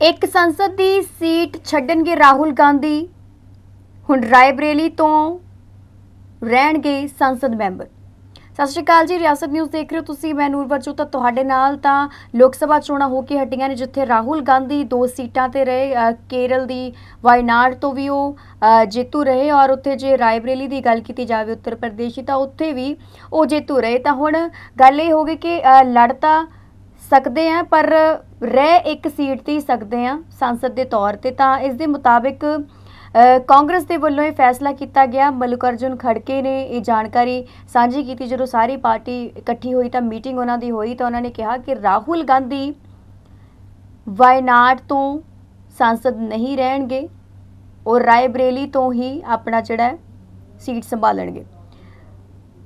ਇੱਕ ਸੰਸਦ ਦੀ ਸੀਟ ਛੱਡਣਗੇ ਰਾਹੁਲ ਗਾਂਧੀ। ਹੁਣ ਰਾਏਬਰੇਲੀ ਤੋਂ ਰਹਿਣਗੇ ਸੰਸਦ ਮੈਂਬਰ। ਸਤਿ ਸ਼੍ਰੀ ਅਕਾਲ ਜੀ, ਰਿਆਸਤ ਨਿਊਜ਼ ਦੇਖ ਰਹੇ ਹੋ ਤੁਸੀਂ, ਮੈਂ ਨੂਰ ਵਰਜੂ ਤਾਂ ਤੁਹਾਡੇ ਨਾਲ ਤਾਂ ਲੋਕ ਸਭਾ ਚੋਣਾਂ ਹੋ ਕੇ ਹਟੀਆਂ ਨੇ, ਜਿੱਥੇ ਰਾਹੁਲ ਗਾਂਧੀ ਦੋ ਸੀਟਾਂ ਤੇ ਰਹੇ ਕੇਰਲ ਦੀ ਵਾਇਨਾਡ ਤੋਂ ਵੀ ਉਹ ਜੇਤੂ ਰਹੇ ਔਰ ਉੱਥੇ ਜੇ ਰਾਏਬਰੇਲੀ ਦੀ ਗੱਲ ਕੀਤੀ ਜਾਵੇ ਉੱਤਰ ਪ੍ਰਦੇਸ਼ ਦੀ, ਤਾਂ ਉੱਥੇ ਵੀ ਉਹ ਜੇਤੂ ਰਹੇ। ਤਾਂ ਹੁਣ ਗੱਲ ਇਹ ਹੋ ਗਈ ਕਿ ਲੜ ਤਾਂ ਸਕਦੇ ਆ, ਪਰ ਰਹਿ ਇੱਕ ਸੀਟ ਤੇ ਹੀ ਸਕਦੇ ਆ ਸੰਸਦ ਦੇ ਤੌਰ ਤੇ। ਤਾਂ ਇਸ ਦੇ ਮੁਤਾਬਿਕ ਕਾਂਗਰਸ ਦੇ ਵੱਲੋਂ ਇਹ ਫੈਸਲਾ ਕੀਤਾ ਗਿਆ। ਮਲੂਕਾਰਜੁਨ ਖੜਕੇ ਨੇ ਇਹ ਜਾਣਕਾਰੀ ਸਾਂਝੀ ਕੀਤੀ। ਜਦੋਂ ਸਾਰੀ ਪਾਰਟੀ ਇਕੱਠੀ ਹੋਈ ਤਾਂ ਮੀਟਿੰਗ ਉਹਨਾਂ ਦੀ ਹੋਈ ਤਾਂ ਉਹਨਾਂ ਨੇ ਕਿਹਾ ਕਿ ਰਾਹੁਲ ਗਾਂਧੀ ਵਾਇਨਾਡ ਤੋਂ ਸੰਸਦ ਨਹੀਂ ਰਹਿਣਗੇ ਔਰ ਰਾਏਬਰੇਲੀ ਤੋਂ ਹੀ ਆਪਣਾ ਜਿਹੜਾ ਸੀਟ ਸੰਭਾਲਣਗੇ।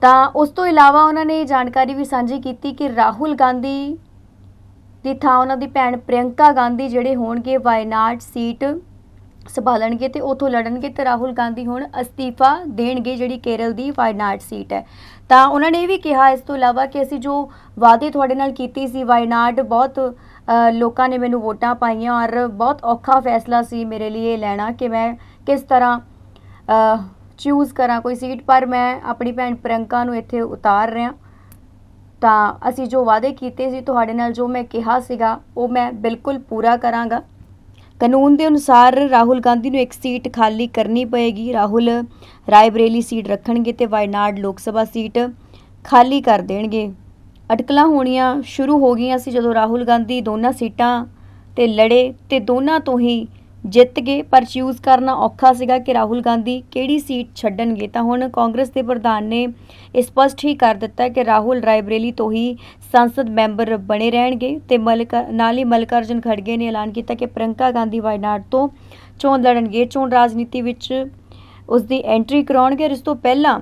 ਤਾਂ ਉਸ ਤੋਂ ਇਲਾਵਾ ਉਹਨਾਂ ਨੇ ਇਹ ਜਾਣਕਾਰੀ ਵੀ ਸਾਂਝੀ ਕੀਤੀ ਕਿ ਰਾਹੁਲ ਗਾਂਧੀ ਦੀ ਥਾਂ ਉਹਨਾਂ ਦੀ ਭੈਣ ਪ੍ਰਿਯੰਕਾ ਗਾਂਧੀ ਜਿਹੜੇ ਹੋਣਗੇ ਵਾਇਨਾਡ ਸੀਟ ਸੰਭਾਲਣਗੇ ਤੇ ਉਥੋਂ ਲੜਨਗੇ ਤੇ ਰਾਹੁਲ ਗਾਂਧੀ ਹੁਣ ਅਸਤੀਫਾ ਦੇਣਗੇ ਜਿਹੜੀ ਕੇਰਲ ਦੀ ਵਾਇਨਾਡ ਸੀਟ ਹੈ। ਤਾਂ ਉਹਨਾਂ ਨੇ ਇਹ ਵੀ ਕਿਹਾ ਇਸ ਤੋਂ ਇਲਾਵਾ ਕਿ ਅਸੀਂ ਜੋ ਵਾਅਦੇ ਤੁਹਾਡੇ ਨਾਲ ਕੀਤੀ ਸੀ ਵਾਇਨਾਡ ਬਹੁਤ ਲੋਕਾਂ ਨੇ ਮੈਨੂੰ ਵੋਟਾਂ ਪਾਈਆਂ ਔਰ ਬਹੁਤ ਔਖਾ ਫੈਸਲਾ ਸੀ ਮੇਰੇ ਲਈ ਇਹ ਲੈਣਾ ਕਿ ਮੈਂ ਕਿਸ ਤਰ੍ਹਾਂ ਚੂਜ਼ ਕਰਾਂ ਕੋਈ ਸੀਟ ਪਰ ਮੈਂ ਆਪਣੀ ਭੈਣ ਪ੍ਰਿਯੰਕਾ ਨੂੰ ਇੱਥੇ ਉਤਾਰ ਰਿਹਾ। ਤਾਂ ਅਸੀਂ ਜੋ ਵਾਅਦੇ ਕੀਤੇ ਸੀ ਤੁਹਾਡੇ ਨਾਲ, ਜੋ ਮੈਂ ਕਿਹਾ ਸੀਗਾ, ਉਹ ਮੈਂ ਬਿਲਕੁਲ ਪੂਰਾ ਕਰਾਂਗਾ। ਕਾਨੂੰਨ ਦੇ ਅਨੁਸਾਰ ਰਾਹੁਲ ਗਾਂਧੀ ਨੂੰ ਇੱਕ ਸੀਟ ਖਾਲੀ ਕਰਨੀ ਪਏਗੀ। ਰਾਹੁਲ ਰਾਏਬਰੇਲੀ ਸੀਟ ਰੱਖਣਗੇ ਤੇ ਵਾਇਨਾਡ ਲੋਕ ਸਭਾ ਸੀਟ ਖਾਲੀ ਕਰ ਦੇਣਗੇ। ਅਟਕਲਾਂ ਹੋਣੀਆਂ ਸ਼ੁਰੂ ਹੋ ਗਈਆਂ ਸੀ ਜਦੋਂ ਰਾਹੁਲ ਗਾਂਧੀ ਦੋਨਾਂ ਸੀਟਾਂ ਤੇ ਲੜੇ ਤੇ ਦੋਨਾਂ ਤੋਂ ਹੀ ਜਿੱਤ ਗਏ, ਪਰ ਚੂਜ਼ ਕਰਨਾ ਔਖਾ ਸੀਗਾ ਕਿ ਰਾਹੁਲ ਗਾਂਧੀ ਕਿਹੜੀ ਸੀਟ ਛੱਡਣਗੇ। ਤਾਂ ਹੁਣ ਕਾਂਗਰਸ ਦੇ ਪ੍ਰਧਾਨ ਨੇ ਇਹ ਸਪਸ਼ਟ ਹੀ ਕਰ ਦਿੱਤਾ ਕਿ ਰਾਹੁਲ ਰਾਏਬਰੇਲੀ ਤੋਂ ਹੀ ਸੰਸਦ ਮੈਂਬਰ ਬਣੇ ਰਹਿਣਗੇ ਤੇ ਮਲਕਾ, ਨਾਲ ਹੀ ਮਲਕਾਰਜੁਨ ਖੜਗੇ ਨੇ ਐਲਾਨ ਕੀਤਾ ਕਿ ਪ੍ਰਿਯੰਕਾ ਗਾਂਧੀ ਵਾਇਨਾਡ ਤੋਂ ਚੋਣ ਲੜਨਗੇ। ਚੋਣ ਰਾਜਨੀਤੀ ਵਿੱਚ ਉਸ ਦੀ ਐਂਟਰੀ ਕਰਾਉਣਗੇ ਔਰ ਇਸ ਤੋਂ ਪਹਿਲਾਂ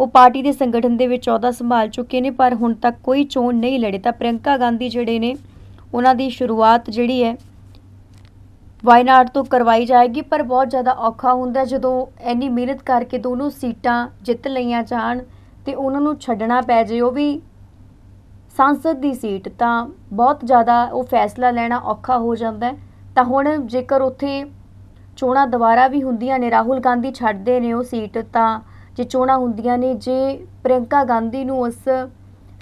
ਉਹ ਪਾਰਟੀ ਦੇ ਸੰਗਠਨ ਦੇ ਵਿੱਚ ਅਹੁਦਾ ਸੰਭਾਲ ਚੁੱਕੇ ਨੇ, ਪਰ ਹੁਣ ਤੱਕ ਕੋਈ ਚੋਣ ਨਹੀਂ ਲੜੇ। ਤਾਂ ਪ੍ਰਿਯੰਕਾ ਗਾਂਧੀ ਜਿਹੜੇ ਨੇ, ਉਹਨਾਂ ਦੀ ਸ਼ੁਰੂਆਤ ਜਿਹੜੀ ਹੈ ਵਾਇਨਾਡ ਤੋਂ ਕਰਵਾਈ ਜਾਏਗੀ, ਪਰ ਬਹੁਤ ਜ਼ਿਆਦਾ ਔਖਾ ਹੁੰਦਾ ਜਦੋਂ ਇੰਨੀ ਮਿਹਨਤ ਕਰਕੇ ਦੋਨੋਂ ਸੀਟਾਂ ਜਿੱਤ ਲਈਆਂ ਜਾਣ ਤੇ ਉਹਨਾਂ ਨੂੰ ਛੱਡਣਾ ਪੈ ਜੇ, ਉਹ ਵੀ ਸੰਸਦ ਦੀ ਸੀਟ, ਤਾਂ ਬਹੁਤ ਜ਼ਿਆਦਾ ਉਹ ਫੈਸਲਾ ਲੈਣਾ ਔਖਾ ਹੋ ਜਾਂਦਾ ਤਾਂ ਹੁਣ ਜੇਕਰ ਉੱਥੇ ਚੋਣਾਂ ਦੁਬਾਰਾ ਵੀ ਹੁੰਦੀਆਂ ਨੇ, ਰਾਹੁਲ ਗਾਂਧੀ ਛੱਡਦੇ ਨੇ ਉਹ ਸੀਟ, ਤਾਂ ਜੇ ਚੋਣਾਂ ਹੁੰਦੀਆਂ ਨੇ, ਜੇ ਪ੍ਰਿਯੰਕਾ ਗਾਂਧੀ ਨੂੰ ਉਸ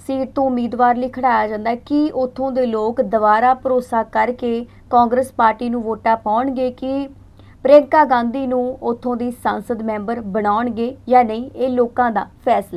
ਸੀਟ ਤੋਂ ਉਮੀਦਵਾਰ ਲਈ ਖੜਾਇਆ ਜਾਂਦਾ ਹੈ ਕਿ ਉੱਥੋਂ ਦੇ ਲੋਕ ਦੁਬਾਰਾ ਭਰੋਸਾ ਕਰਕੇ ਕਾਂਗਰਸ ਪਾਰਟੀ ਨੂੰ ਵੋਟਾਂ ਪਾਉਣਗੇ ਕਿ ਪ੍ਰਿਯੰਕਾ ਗਾਂਧੀ ਨੂੰ ਉੱਥੋਂ ਦੀ ਸੰਸਦ ਮੈਂਬਰ ਬਣਾਉਣਗੇ ਜਾਂ ਨਹੀਂ, ਇਹ ਲੋਕਾਂ ਦਾ ਫੈਸਲਾ